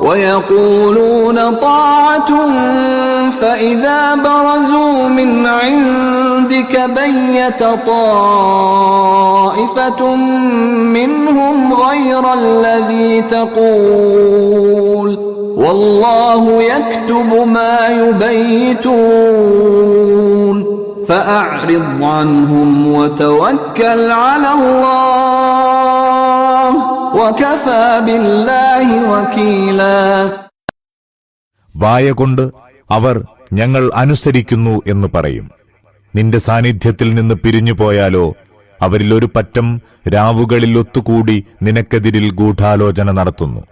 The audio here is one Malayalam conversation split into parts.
ويقولون طاعة فإذا برزوا من عندك بيت طائفة منهم غير الذي تقول. والله يكتب ما يبيتون. فأعرض عنهم وتوكل على الله. വായ കൊണ്ട് അവർ ഞങ്ങൾ അനുസരിക്കുന്നു എന്ന് പറയും. നിന്റെ സാന്നിധ്യത്തിൽ നിന്ന് പിരിഞ്ഞു പോയാലോ അവരിൽ ഒരു പറ്റം രാവുകളിൽ ഒത്തുകൂടി നിനക്കെതിരിൽ ഗൂഢാലോചന നടത്തുന്നു.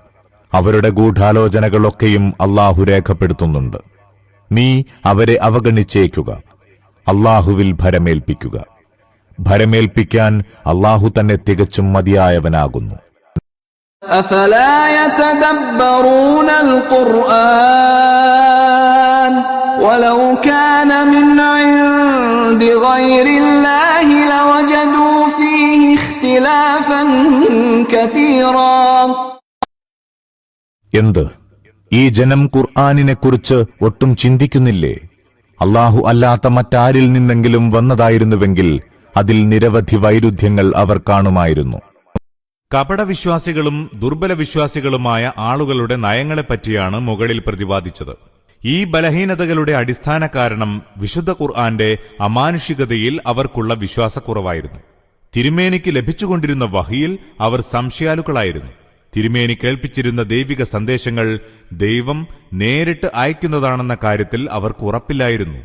അവരുടെ ഗൂഢാലോചനകളൊക്കെയും അള്ളാഹു രേഖപ്പെടുത്തുന്നുണ്ട്. നീ അവരെ അവഗണിച്ചേക്കുക അള്ളാഹുവിൽ ഭരമേൽപ്പിക്കുക. ഭരമേൽപ്പിക്കാൻ അള്ളാഹു തന്നെ തികച്ചും മതിയായവനാകുന്നു. أفلا يتدبرون القرآن ولو كان من عند غير الله لوجدوا فيه اختلافا كثيرا എന്ത് ഈ ജനം ഖുർആാനിനെക്കുറിച്ച് ഒട്ടും ചിന്തിക്കുന്നില്ലേ അള്ളാഹു അല്ലാത്ത മറ്റാരിൽ നിന്നെങ്കിലും വന്നതായിരുന്നുവെങ്കിൽ അതിൽ നിരവധി വൈരുദ്ധ്യങ്ങൾ അവർ കാണുമായിരുന്നു കപടവിശ്വാസികളും ദുർബല വിശ്വാസികളുമായ ആളുകളുടെ നയങ്ങളെപ്പറ്റിയാണ് മുകളിൽ പ്രതിപാദിച്ചത്. ഈ ബലഹീനതകളുടെ അടിസ്ഥാന കാരണം വിശുദ്ധ ഖുർആന്റെ അമാനുഷികതയിൽ അവർക്കുള്ള വിശ്വാസക്കുറവായിരുന്നു. തിരുമേനിക്ക് ലഭിച്ചുകൊണ്ടിരുന്ന വഹിയിൽ അവർ സംശയാലുക്കളായിരുന്നു. തിരുമേനി കേൾപ്പിച്ചിരുന്ന ദൈവിക സന്ദേശങ്ങൾ ദൈവം നേരിട്ട് അയക്കുന്നതാണെന്ന കാര്യത്തിൽ അവർക്ക് ഉറപ്പില്ലായിരുന്നു.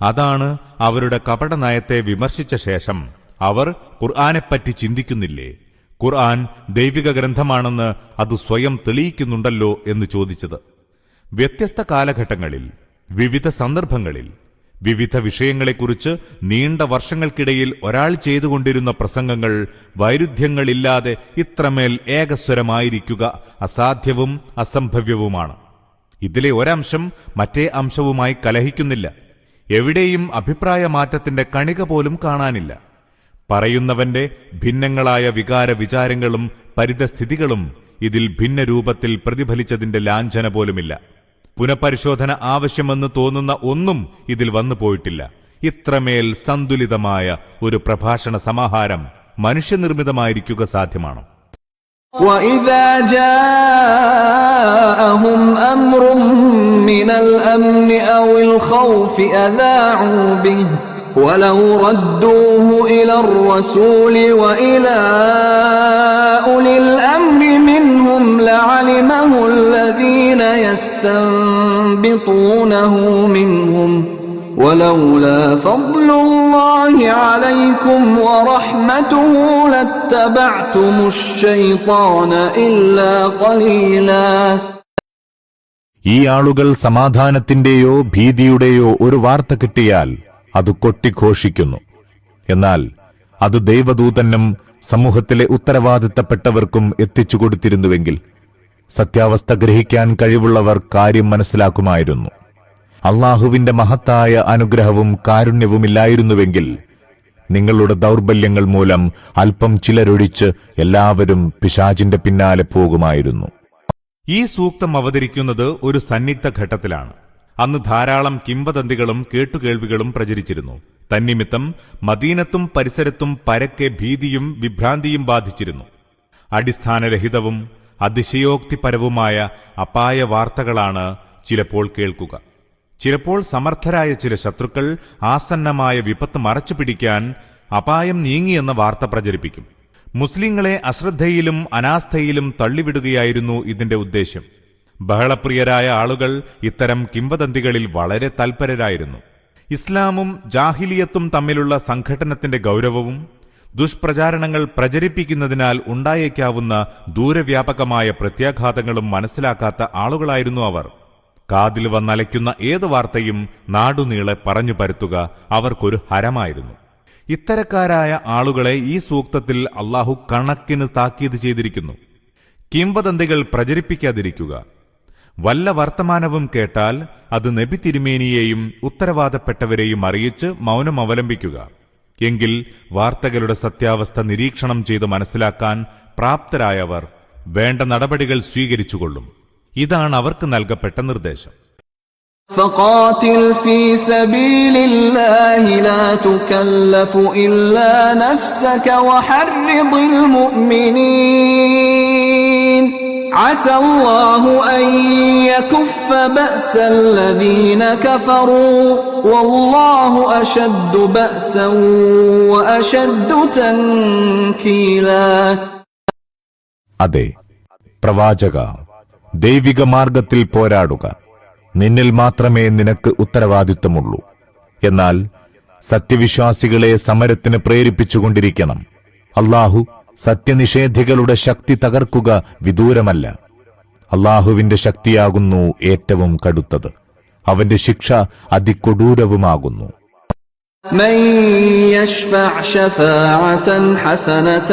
അതാണ് അവരുടെ കപട നയത്തെ വിമർശിച്ച ശേഷം അവർ ഖുർആനെപ്പറ്റി ചിന്തിക്കുന്നില്ലേ? ഖുർആൻ ദൈവിക ഗ്രന്ഥമാണെന്ന് അത് സ്വയം തെളിയിക്കുന്നുണ്ടല്ലോ എന്ന് ചോദിച്ചത്. വ്യത്യസ്ത കാലഘട്ടങ്ങളിൽ വിവിധ സന്ദർഭങ്ങളിൽ വിവിധ വിഷയങ്ങളെക്കുറിച്ച് നീണ്ട വർഷങ്ങൾക്കിടയിൽ ഒരാൾ ചെയ്തുകൊണ്ടിരുന്ന പ്രസംഗങ്ങൾ വൈരുദ്ധ്യങ്ങളില്ലാതെ ഇത്രമേൽ ഏകസ്വരമായിരിക്കുക അസാധ്യവും അസംഭവ്യവുമാണ്. ഇതിലെ ഒരംശം മറ്റേ അംശവുമായി കലഹിക്കുന്നില്ല. എവിടെയും അഭിപ്രായ മാറ്റത്തിന്റെ കണിക പോലും കാണാനില്ല. പറയുന്നവന്റെ ഭിന്നങ്ങളായ വികാര വിചാരങ്ങളും പരിതസ്ഥിതികളും ഇതിൽ ഭിന്ന രൂപത്തിൽ പ്രതിഫലിച്ചതിന്റെ ലാഞ്ചന പോലുമില്ല പുനഃപരിശോധന ആവശ്യമെന്ന് തോന്നുന്ന ഒന്നും ഇതിൽ വന്നു പോയിട്ടില്ല ഇത്രമേൽ സന്തുലിതമായ ഒരു പ്രഭാഷണ സമാഹാരം മനുഷ്യനിർമ്മിതമായിരിക്കുക സാധ്യമാണോ وإذا جاءهم أمر من الأمن أو الخوف أذاعوا به ولو ردوه إلى الرسول وإلى أولي الأمر منهم لعلمه الذين يستنبطونه منهم ولولا فضل الله عليكم ورحمته لاتبعتم الشيطان إلا قليلا ഈ ആളുകൾ സമാധാനത്തിന്റെയോ ഭീതിയുടെയോ ഒരു വാർത്ത കിട്ടിയാൽ അത് കൊട്ടിഘോഷിക്കുന്നു. എന്നാൽ അത് ദൈവദൂതനും സമൂഹത്തിലെ ഉത്തരവാദിത്തപ്പെട്ടവർക്കും എത്തിച്ചു കൊടുത്തിരുന്നുവെങ്കിൽ സത്യാവസ്ഥ ഗ്രഹിക്കാൻ കഴിവുള്ളവർ കാര്യം മനസ്സിലാക്കുമായിരുന്നു. അള്ളാഹുവിന്റെ മഹത്തായ അനുഗ്രഹവും കാരുണ്യവും ഇല്ലായിരുന്നുവെങ്കിൽ നിങ്ങളുടെ ദൗർബല്യങ്ങൾ മൂലം അല്പം ചിലരൊഴിച്ച് എല്ലാവരും പിശാചിന്റെ പിന്നാലെ പോകുമായിരുന്നു. ഈ സൂക്തം അവതരിക്കുന്നത് ഒരു സന്നിഗ്ധ ഘട്ടത്തിലാണ്. അന്ന് ധാരാളം കിംവദന്തികളും കേട്ടുകേൾവികളും പ്രചരിച്ചിരുന്നു. തന്നിമിത്തം മദീനത്തും പരിസരത്തും പരക്കെ ഭീതിയും വിഭ്രാന്തിയും ബാധിച്ചിരുന്നു. അടിസ്ഥാനരഹിതവും അതിശയോക്തിപരവുമായ അപായ വാർത്തകളാണ് ചിലപ്പോൾ കേൾക്കുക. ചിലപ്പോൾ സമർത്ഥരായ ചില ശത്രുക്കൾ ആസന്നമായ വിപത്ത് മറച്ചുപിടിക്കാൻ അപായം നീങ്ങിയെന്ന വാർത്ത പ്രചരിപ്പിക്കും. മുസ്ലിങ്ങളെ അശ്രദ്ധയിലും അനാസ്ഥയിലും തള്ളിവിടുകയായിരുന്നു ഇതിന്റെ ഉദ്ദേശ്യം. ബഹളപ്രിയരായ ആളുകൾ ഇത്തരം കിംവദന്തികളിൽ വളരെ തൽപരരായിരുന്നു ഇസ്ലാമും ജാഹിലിയത്തും തമ്മിലുള്ള സംഘടനത്തിന്റെ ഗൗരവവും ദുഷ്പ്രചാരണങ്ങൾ പ്രചരിപ്പിക്കുന്നതിനാൽ ഉണ്ടായേക്കാവുന്ന ദൂരവ്യാപകമായ പ്രത്യാഘാതങ്ങളും മനസ്സിലാക്കാത്ത ആളുകളായിരുന്നു അവർ. കാതിൽ വന്നലയ്ക്കുന്ന ഏതു വാർത്തയും നാടുനീളെ പറഞ്ഞു പരത്തുക അവർക്കൊരു ഹരമായിരുന്നു. ഇത്തരക്കാരായ ആളുകളെ ഈ സൂക്തത്തിൽ അള്ളാഹു കണക്കിന് താക്കീത് ചെയ്തിരിക്കുന്നു. കിംവദന്തികൾ പ്രചരിപ്പിക്കാതിരിക്കുക. വല്ല വർത്തമാനവും കേട്ടാൽ അത് നബി തിരുമേനിയെയും ഉത്തരവാദപ്പെട്ടവരെയും അറിയിച്ച് മൗനം അവലംബിക്കുക എങ്കിൽ വാർത്തകളുടെ സത്യാവസ്ഥ നിരീക്ഷണം ചെയ്ത് മനസ്സിലാക്കാൻ പ്രാപ്തരായവർ വേണ്ട നടപടികൾ സ്വീകരിച്ചുകൊള്ളും ഇതാണ് അവർക്ക് നൽകപ്പെട്ട നിർദ്ദേശം فقاتل في سبيل الله لا تكلف إلا نفسك وحرض المؤمنين عسى الله أن يكف بأس الذين كفروا والله أشد بأسا وأشد تنكيلا അതെ പ്രവാചക ദൈവിക മാർഗത്തിൽ പോരാടുക നിന്നിൽ മാത്രമേ നിനക്ക് ഉത്തരവാദിത്വമുള്ളൂ എന്നാൽ സത്യവിശ്വാസികളെ സമരത്തിന് പ്രേരിപ്പിച്ചുകൊണ്ടിരിക്കണം അള്ളാഹു സത്യനിഷേധികളുടെ ശക്തി തകർക്കുക വിദൂരമല്ല അള്ളാഹുവിന്റെ ശക്തിയാകുന്നു ഏറ്റവും കടുത്തത് അവന്റെ ശിക്ഷ അതികൊടൂരവുമാകുന്നു من يشفع شفاعة حسنة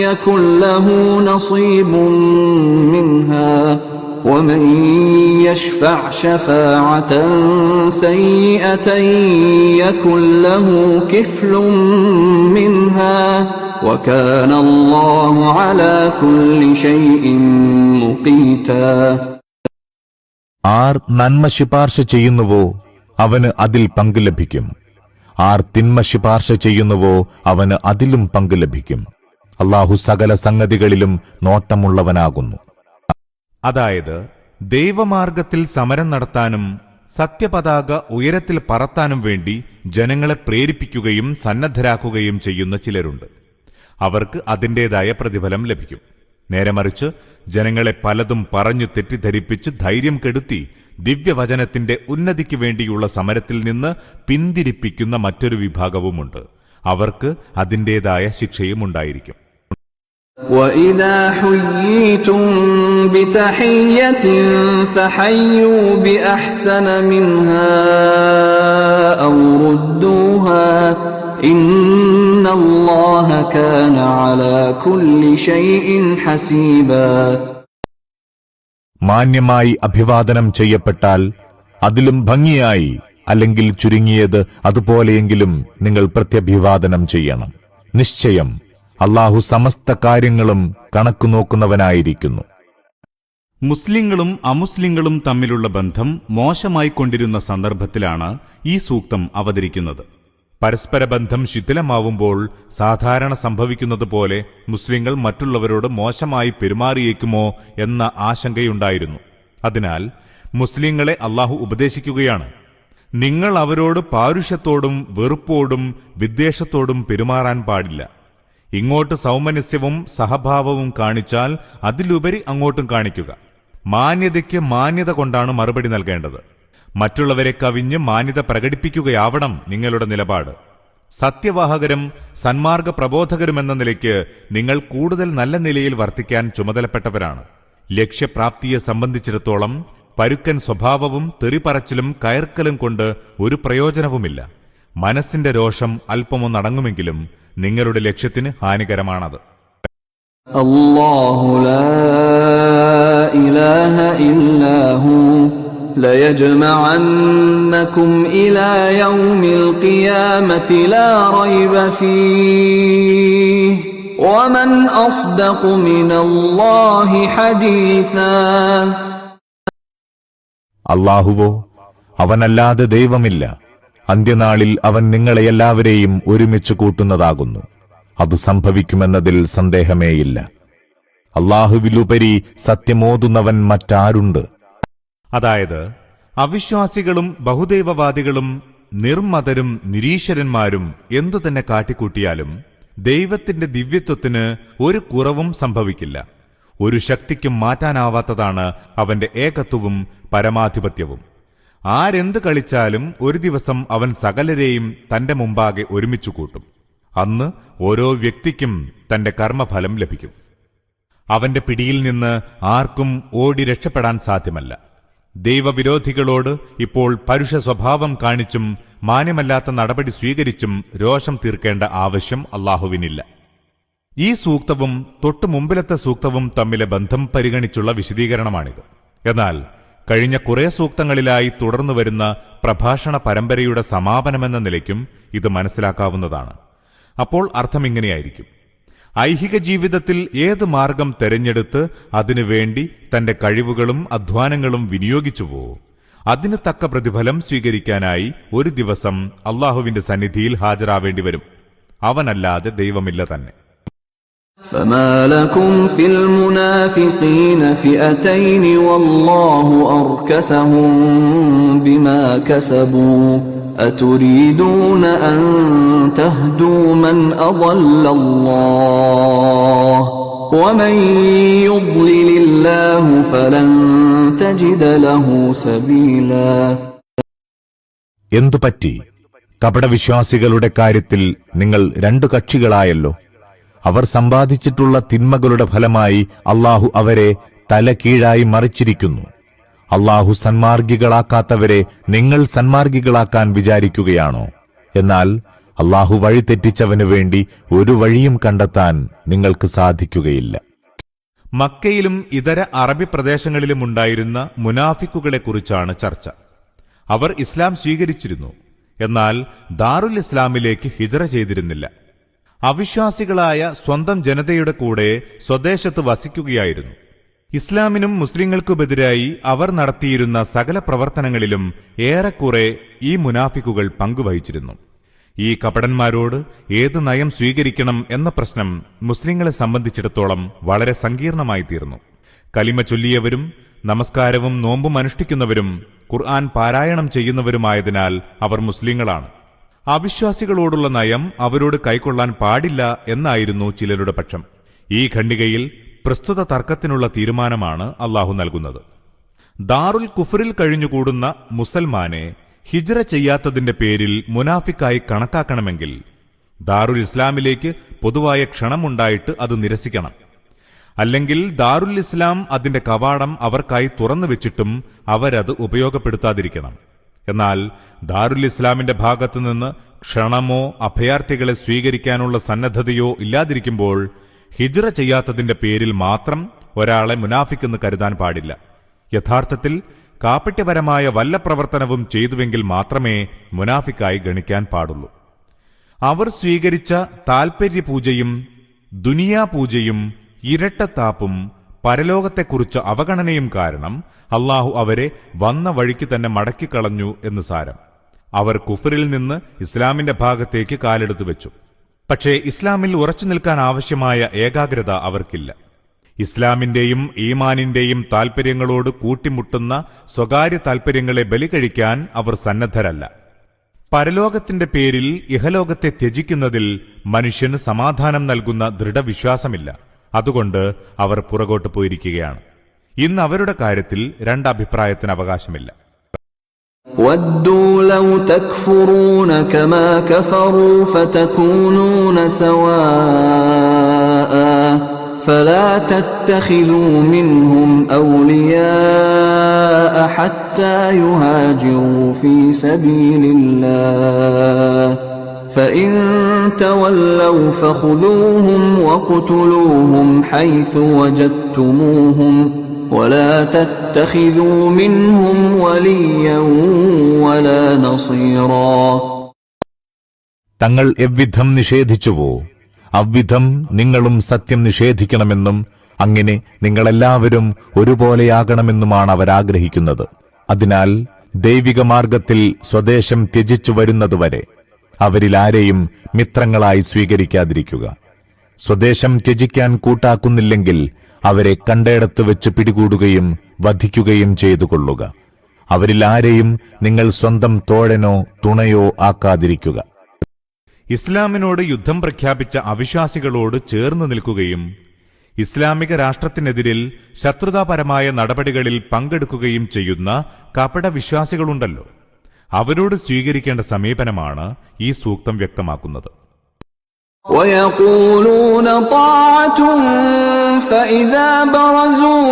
يكن له نصيب منها ومن يشفع شفاعة سيئة يكن له كفل منها وكان الله على كل شيء مقيتا ആർ നന്മ ശുപാർശ ചെയ്യുന്നുവോ അവന് അതിൽ പങ്ക് ലഭിക്കും ആർ തിന്മ ശുപാർശ ചെയ്യുന്നുവോ അവന് അതിലും പങ്ക് ലഭിക്കും അള്ളാഹു സകല സംഗതികളിലും നോട്ടമുള്ളവനാകുന്നു അതായത് ദൈവമാർഗത്തിൽ സമരം നടത്താനും സത്യപതാക ഉയരത്തിൽ പറത്താനും വേണ്ടി ജനങ്ങളെ പ്രേരിപ്പിക്കുകയും സന്നദ്ധരാക്കുകയും ചെയ്യുന്ന ചിലരുണ്ട്. അവർക്ക് അതിന്റെതായ പ്രതിഫലം ലഭിക്കും. നേരെ മറിച്ച് ജനങ്ങളെ പലതും പറഞ്ഞു തെറ്റിദ്ധരിപ്പിച്ച് ധൈര്യം കെടുത്തി ദിവ്യവചനത്തിന്റെ ഉന്നതിക്ക് വേണ്ടിയുള്ള സമരത്തിൽ നിന്ന് പിന്തിരിപ്പിക്കുന്ന മറ്റൊരു വിഭാഗവുമുണ്ട്. അവർക്ക് അതിന്റെതായ ശിക്ഷയും ഉണ്ടായിരിക്കും وإذا حييتم بتحية فحيوا بأحسن منها أو ردوها إن الله كان على كل شيء حسيبا മാന്യമായി അഭിവാദനം ചെയ്യപ്പെട്ടാൽ അതിലും ഭംഗിയായി അല്ലെങ്കിൽ ചുരുങ്ങിയത് അതുപോലെയെങ്കിലും നിങ്ങൾ പ്രത്യഭിവാദനം ചെയ്യണം നിശ്ചയം അള്ളാഹു സമസ്ത കാര്യങ്ങളും കണക്കു നോക്കുന്നവനായിരിക്കുന്നു. മുസ്ലിങ്ങളും അമുസ്ലിങ്ങളും തമ്മിലുള്ള ബന്ധം മോശമായി കൊണ്ടിരുന്ന സന്ദർഭത്തിലാണ് ഈ സൂക്തം അവതരിക്കുന്നത്. പരസ്പര ബന്ധം ശിഥിലമാവുമ്പോൾ സാധാരണ സംഭവിക്കുന്നത് പോലെ മുസ്ലിങ്ങൾ മറ്റുള്ളവരോട് മോശമായി പെരുമാറിയേക്കുമോ എന്ന ആശങ്കയുണ്ടായിരുന്നു. അതിനാൽ മുസ്ലിങ്ങളെ അള്ളാഹു ഉപദേശിക്കുകയാണ്. നിങ്ങൾ അവരോട് പാരുഷ്യത്തോടും വെറുപ്പോടും വിദ്വേഷത്തോടും പെരുമാറാൻ പാടില്ല. ഇങ്ങോട്ട് സൗമനസ്യവും സഹഭാവവും കാണിച്ചാൽ അതിലുപരി അങ്ങോട്ടും കാണിക്കുക. മാന്യതയ്ക്ക് മാന്യത കൊണ്ടാണ് മറുപടി നൽകേണ്ടത്. മറ്റുള്ളവരെ കവിഞ്ഞ് മാന്യത പ്രകടിപ്പിക്കുകയാവണം നിങ്ങളുടെ നിലപാട്. സത്യവാഹകരും സന്മാർഗ പ്രബോധകരുമെന്ന നിലയ്ക്ക് നിങ്ങൾ കൂടുതൽ നല്ല നിലയിൽ വർത്തിക്കാൻ ചുമതലപ്പെട്ടവരാണ്. ലക്ഷ്യപ്രാപ്തിയെ സംബന്ധിച്ചിടത്തോളം പരുക്കൻ സ്വഭാവവും തെറിപറച്ചിലും കയർക്കലും കൊണ്ട് ഒരു പ്രയോജനവുമില്ല. മനസ്സിന്റെ രോഷം അല്പമൊന്നടങ്ങുമെങ്കിലും നിങ്ങളുടെ ലക്ഷ്യത്തിന് ഹാനികരമാണത്. അള്ളാഹുവോ അവനല്ലാതെ ദൈവമില്ല. അന്ത്യനാളിൽ അവൻ നിങ്ങളെ എല്ലാവരെയും ഒരുമിച്ച് കൂട്ടുന്നതാകുന്നു. അത് സംഭവിക്കുമെന്നതിൽ സന്ദേഹമേയില്ല. അള്ളാഹുവിലുപരി സത്യമോതുന്നവൻ മറ്റാരുണ്ട്? അതായത് അവിശ്വാസികളും ബഹുദൈവവാദികളും നിർമ്മതരും നിരീശ്വരന്മാരും എന്തുതന്നെ കാട്ടിക്കൂട്ടിയാലും ദൈവത്തിന്റെ ദിവ്യത്വത്തിന് ഒരു കുറവും സംഭവിക്കില്ല. ഒരു ശക്തിക്കും മാറ്റാനാവാത്തതാണ് അവന്റെ ഏകത്വവും പരമാധിപത്യവും. ആരെന്ത് കളിച്ചാലും ഒരു ദിവസം അവൻ സകലരെയും തന്റെ മുമ്പാകെ ഒരുമിച്ചു കൂട്ടും. അന്ന് ഓരോ വ്യക്തിക്കും തന്റെ കർമ്മഫലം ലഭിക്കും. അവന്റെ പിടിയിൽ നിന്ന് ആർക്കും ഓടി രക്ഷപ്പെടാൻ സാധ്യമല്ല. ദൈവവിരോധികളോട് ഇപ്പോൾ പരുഷ സ്വഭാവം കാണിച്ചും മാന്യമല്ലാത്ത നടപടി സ്വീകരിച്ചും രോഷം തീർക്കേണ്ട ആവശ്യം അള്ളാഹുവിനില്ല. ഈ സൂക്തവും തൊട്ടു മുമ്പിലത്തെ സൂക്തവും തമ്മിലെ ബന്ധം പരിഗണിച്ചുള്ള വിശദീകരണമാണിത്. എന്നാൽ കഴിഞ്ഞ കുറേ സൂക്തങ്ങളിലായി തുടർന്നു വരുന്ന പ്രഭാഷണ പരമ്പരയുടെ സമാപനമെന്ന നിലയ്ക്കും ഇത് മനസ്സിലാക്കാവുന്നതാണ്. അപ്പോൾ അർത്ഥം ഇങ്ങനെയായിരിക്കും. ഐഹിക ജീവിതത്തിൽ ഏത് മാർഗം തെരഞ്ഞെടുത്ത് അതിനുവേണ്ടി തന്റെ കഴിവുകളും അധ്വാനങ്ങളും വിനിയോഗിച്ചു പോവും അതിന് തക്ക പ്രതിഫലം സ്വീകരിക്കാനായി ഒരു ദിവസം അള്ളാഹുവിന്റെ സന്നിധിയിൽ ഹാജരാവേണ്ടി വരും അവനല്ലാതെ ദൈവമില്ല തന്നെ. فما لكم في المنافقين فئتين والله أركسهم بما كسبوا أتريدون أن تهدوا من أضل الله ومن يضلل الله فلن تجد له سبيلا എന്തു പറ്റി കപടവിശ്വാസികളുടെ കാര്യത്തിൽ നിങ്ങൾ രണ്ടു കക്ഷികളായല്ലോ അവർ സമ്പാദിച്ചിട്ടുള്ള തിന്മകളുടെ ഫലമായി അള്ളാഹു അവരെ തല കീഴായി മറിച്ചിരിക്കുന്നു. അള്ളാഹു സന്മാർഗികളാക്കാത്തവരെ നിങ്ങൾ സന്മാർഗികളാക്കാൻ വിചാരിക്കുകയാണോ? എന്നാൽ അള്ളാഹു വഴി തെറ്റിച്ചവനു വേണ്ടി ഒരു വഴിയും കണ്ടെത്താൻ നിങ്ങൾക്ക് സാധിക്കുകയില്ല. മക്കയിലും ഇതര അറബി പ്രദേശങ്ങളിലും ഉണ്ടായിരുന്ന മുനാഫിക്കുകളെക്കുറിച്ചാണ് ചർച്ച. അവർ ഇസ്ലാം സ്വീകരിച്ചിരുന്നു. എന്നാൽ ദാറുൽ ഇസ്ലാമിലേക്ക് ഹിജറ ചെയ്തിരുന്നില്ല. അവിശ്വാസികളായ സ്വന്തം ജനതയുടെ കൂടെ സ്വദേശത്ത് വസിക്കുകയായിരുന്നു. ഇസ്ലാമിനും മുസ്ലിങ്ങൾക്കുമെതിരായി അവർ നടത്തിയിരുന്ന സകല പ്രവർത്തനങ്ങളിലും ഏറെക്കുറെ ഈ മുനാഫിക്കുകൾ പങ്കുവഹിച്ചിരുന്നു. ഈ കപടന്മാരോട് ഏത് നയം സ്വീകരിക്കണം എന്ന പ്രശ്നം മുസ്ലിങ്ങളെ സംബന്ധിച്ചിടത്തോളം വളരെ സങ്കീർണമായി തീർന്നു. കലിമ ചൊല്ലിയവരും നമസ്കാരവും നോമ്പും അനുഷ്ഠിക്കുന്നവരും ഖുർആൻ പാരായണം ചെയ്യുന്നവരുമായതിനാൽ അവർ മുസ്ലിങ്ങളാണ്. അവിശ്വാസികളോടുള്ള നയം അവരോട് കൈക്കൊള്ളാൻ പാടില്ല എന്നായിരുന്നു ചിലരുടെ പക്ഷം. ഈ ഖണ്ഡികയിൽ പ്രസ്തുത തർക്കത്തിനുള്ള തീരുമാനമാണ് അള്ളാഹു നൽകുന്നത്. ദാറുൽ കുഫറിൽ കഴിഞ്ഞുകൂടുന്ന മുസൽമാനെ ഹിജ്റ ചെയ്യാത്തതിന്റെ പേരിൽ മുനാഫിക്കായി കണക്കാക്കണമെങ്കിൽ ദാറുൽ ഇസ്ലാമിലേക്ക് പൊതുവായ ക്ഷണമുണ്ടായിട്ട് അത് നിരസിക്കണം. അല്ലെങ്കിൽ ദാറുൽ ഇസ്ലാം അതിന്റെ കവാടം അവർക്കായി തുറന്നു വെച്ചിട്ടും അവരത് ഉപയോഗപ്പെടുത്താതിരിക്കണം. എന്നാൽ ദാരുൽ ഇസ്ലാമിന്റെ ഭാഗത്തുനിന്ന് ക്ഷണമോ അഭയാർത്ഥികളെ സ്വീകരിക്കാനുള്ള സന്നദ്ധതയോ ഇല്ലാതിരിക്കുമ്പോൾ ഹിജ്റ ചെയ്യാത്തതിന്റെ പേരിൽ മാത്രം ഒരാളെ മുനാഫിക്കെന്ന് കരുതാൻ പാടില്ല. യഥാർത്ഥത്തിൽ കാപ്പട്യപരമായ വല്ല പ്രവർത്തനവും ചെയ്തുവെങ്കിൽ മാത്രമേ മുനാഫിക്കായി ഗണിക്കാൻ പാടുള്ളൂ. അവർ സ്വീകരിച്ച താൽപ്പര്യപൂജയും ദുനിയാ പൂജയും ഇരട്ടത്താപ്പും പരലോകത്തെക്കുറിച്ച് അവഗണനയും കാരണം അള്ളാഹു അവരെ വന്ന വഴിക്ക് തന്നെ മടക്കിക്കളഞ്ഞു എന്ന് സാരം. അവർ കുഫറിൽ നിന്ന് ഇസ്ലാമിന്റെ ഭാഗത്തേക്ക് കാലെടുത്തു വെച്ചു. പക്ഷേ ഇസ്ലാമിൽ ഉറച്ചു നിൽക്കാൻ ആവശ്യമായ ഏകാഗ്രത അവർക്കില്ല. ഇസ്ലാമിന്റെയും ഈമാനിന്റെയും താൽപര്യങ്ങളോട് കൂട്ടിമുട്ടുന്ന സ്വകാര്യ താൽപര്യങ്ങളെ ബലികഴിക്കാൻ അവർ സന്നദ്ധരല്ല. പരലോകത്തിന്റെ പേരിൽ ഇഹലോകത്തെ ത്യജിക്കുന്നതിൽ മനുഷ്യന് സമാധാനം നൽകുന്ന ദൃഢവിശ്വാസമില്ല. അതുകൊണ്ട് അവർ പുറകോട്ട് പോയിരിക്കുകയാണ് ഇന്ന് അവരുടെ കാര്യത്തിൽ രണ്ടഭിപ്രായത്തിന് അവകാശമില്ല ودوا لو تكفرون كما كفروا فتكونون سواء فلا تتخذوا منهم اولياء حتى يهاجروا في سبيل الله فَإِن تَوَلَّوْا فَخُذُوهُمْ وقتلوهم حَيْثُ وَجَدْتُمُوهُمْ وَلَا تَتَّخِذُوا مِنْهُمْ وَلِيًّا وَلَا نَصِيرًا. തങ്ങൾ എവ്വിധം നിഷേധിച്ചുവോ അവ്വിധം നിങ്ങളും സത്യം നിഷേധിക്കണമെന്നും അങ്ങനെ നിങ്ങളെല്ലാവരും ഒരുപോലെയാകണമെന്നുമാണ് അവരാഗ്രഹിക്കുന്നത്. അതിനാൽ ദൈവിക മാർഗത്തിൽ സ്വദേശം ത്യജിച്ചു വരുന്നതുവരെ അവരിലാരെയും മിത്രങ്ങളായി സ്വീകരിക്കാതിരിക്കുക. സ്വദേശം ത്യജിക്കാൻ കൂട്ടാക്കുന്നില്ലെങ്കിൽ അവരെ കണ്ടയിടത്ത് വെച്ച് പിടികൂടുകയും വധിക്കുകയും ചെയ്തു കൊള്ളുക അവരിൽ ആരെയും നിങ്ങൾ സ്വന്തം തോഴനോ തുണയോ ആക്കാതിരിക്കുക. ഇസ്ലാമിനോട് യുദ്ധം പ്രഖ്യാപിച്ച അവിശ്വാസികളോട് ചേർന്ന് നിൽക്കുകയും ഇസ്ലാമിക രാഷ്ട്രത്തിനെതിരിൽ ശത്രുതാപരമായ നടപടികളിൽ പങ്കെടുക്കുകയും ചെയ്യുന്ന കപട വിശ്വാസികളുണ്ടല്ലോ അവരോട് സ്വീകരിക്കേണ്ട സമീപനമാണ് ഈ സൂക്തം വ്യക്തമാക്കുന്നത് ويقولون طاعة فإذا برزوا